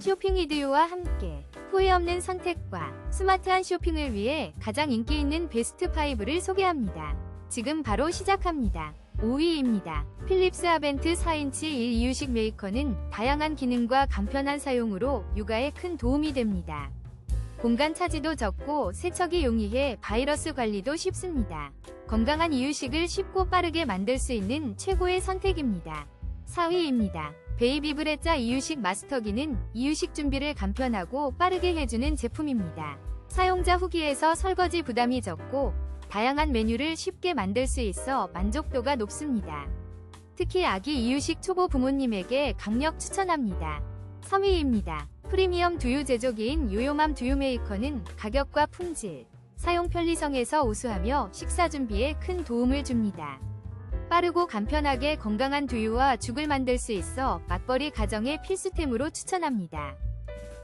쇼핑 이디오와 함께 후회 없는 선택과 스마트한 쇼핑을 위해 가장 인기 있는 베스트 5를 소개합니다. 지금 바로 시작합니다. 5위입니다. 필립스 아벤트 4인치 1 이유식 메이커는 다양한 기능과 간편한 사용으로 육아에 큰 도움이 됩니다. 공간 차지도 적고 세척이 용이해 바이러스 관리도 쉽습니다. 건강한 이유식을 쉽고 빠르게 만들 수 있는 최고의 선택입니다. 4위입니다. 베이비브레자 이유식 마스터기는 이유식 준비를 간편하고 빠르게 해주는 제품입니다. 사용자 후기에서 설거지 부담이 적고 다양한 메뉴를 쉽게 만들 수 있어 만족도가 높습니다. 특히 아기 이유식 초보 부모님에게 강력 추천합니다. 3위입니다. 프리미엄 두유 제조기인 요요맘 두유 메이커는 가격과 품질, 사용 편리성에서 우수하며 식사 준비에 큰 도움을 줍니다. 빠르고 간편하게 건강한 두유와 죽을 만들 수 있어 맞벌이 가정의 필수템으로 추천합니다.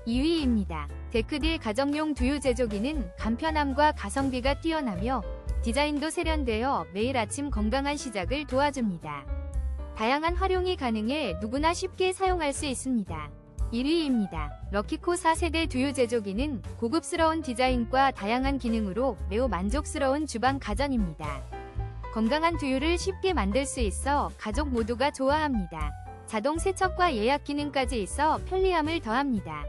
2위입니다. 데크딜 가정용 두유 제조기는 간편함과 가성비가 뛰어나며 디자인도 세련되어 매일 아침 건강한 시작을 도와줍니다. 다양한 활용이 가능해 누구나 쉽게 사용할 수 있습니다. 1위입니다. 럭키코 4세대 두유 제조기는 고급스러운 디자인과 다양한 기능으로 매우 만족스러운 주방 가전입니다. 건강한 두유를 쉽게 만들 수 있어 가족 모두가 좋아합니다. 자동 세척과 예약 기능까지 있어 편리함을 더합니다.